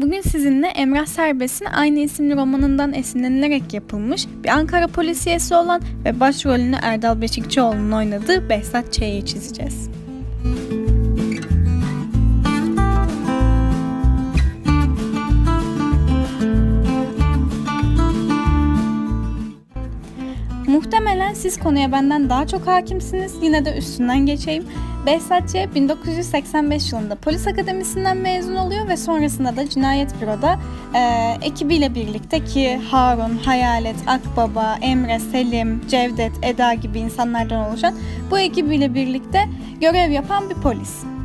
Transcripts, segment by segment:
Bugün sizinle Emrah Serbest'in aynı isimli romanından esinlenilerek yapılmış bir Ankara polisiyesi olan ve başrolünü Erdal Beşikçioğlu'nun oynadığı Behzat Ç'yi çizeceğiz. Muhtemelen siz konuya benden daha çok hakimsiniz. Yine de üstünden geçeyim. Behzat Ç. 1985 yılında Polis Akademisi'nden mezun oluyor ve sonrasında da Cinayet Büro'da e, ekibiyle birlikte ki Harun, Hayalet, Akbaba, Emre, Selim, Cevdet, Eda gibi insanlardan oluşan bu ekibiyle birlikte görev yapan bir polis.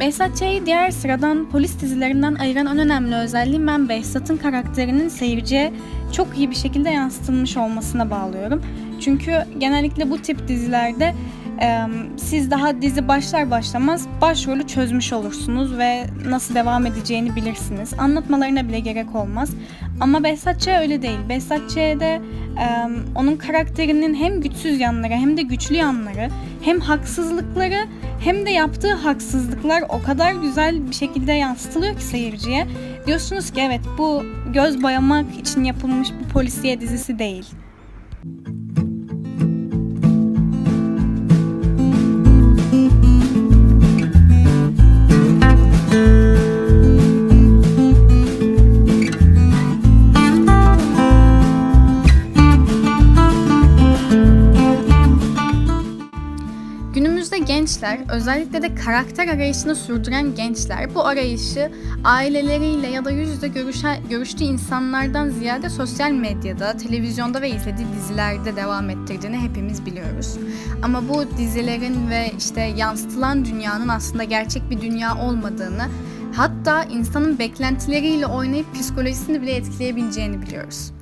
Behzat Ç'yi diğer sıradan polis dizilerinden ayıran en önemli özelliği ben Behzat'ın karakterinin seyirciye çok iyi bir şekilde yansıtılmış olmasına bağlıyorum. Çünkü genellikle bu tip dizilerde siz daha dizi başlar başlamaz başrolü çözmüş olursunuz ve nasıl devam edeceğini bilirsiniz. Anlatmalarına bile gerek olmaz. Ama Behzat Ç öyle değil. Behzat Ç'de onun karakterinin hem güçsüz yanları hem de güçlü yanları hem haksızlıkları hem de yaptığı haksızlıklar o kadar güzel bir şekilde yansıtılıyor ki seyirciye. Diyorsunuz ki evet bu göz boyamak için yapılmış bir polisiye dizisi değil. Gençler, özellikle de karakter arayışını sürdüren gençler bu arayışı aileleriyle ya da yüz yüze görüşen, görüştüğü insanlardan ziyade sosyal medyada, televizyonda ve izlediği dizilerde devam ettirdiğini hepimiz biliyoruz. Ama bu dizilerin ve işte yansıtılan dünyanın aslında gerçek bir dünya olmadığını, hatta insanın beklentileriyle oynayıp psikolojisini bile etkileyebileceğini biliyoruz.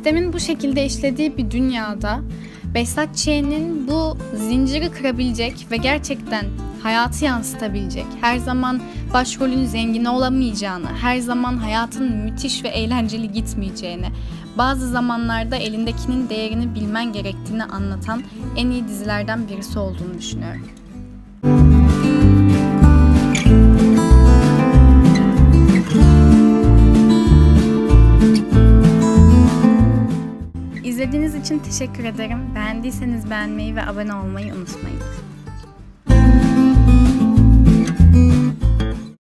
Sistemin bu şekilde işlediği bir dünyada Behzat Ç'nin bu zinciri kırabilecek ve gerçekten hayatı yansıtabilecek, her zaman başrolün zengin olamayacağını, her zaman hayatın müthiş ve eğlenceli gitmeyeceğini, bazı zamanlarda elindekinin değerini bilmen gerektiğini anlatan en iyi dizilerden birisi olduğunu düşünüyorum. İzlediğiniz için teşekkür ederim. Beğendiyseniz beğenmeyi ve abone olmayı unutmayın.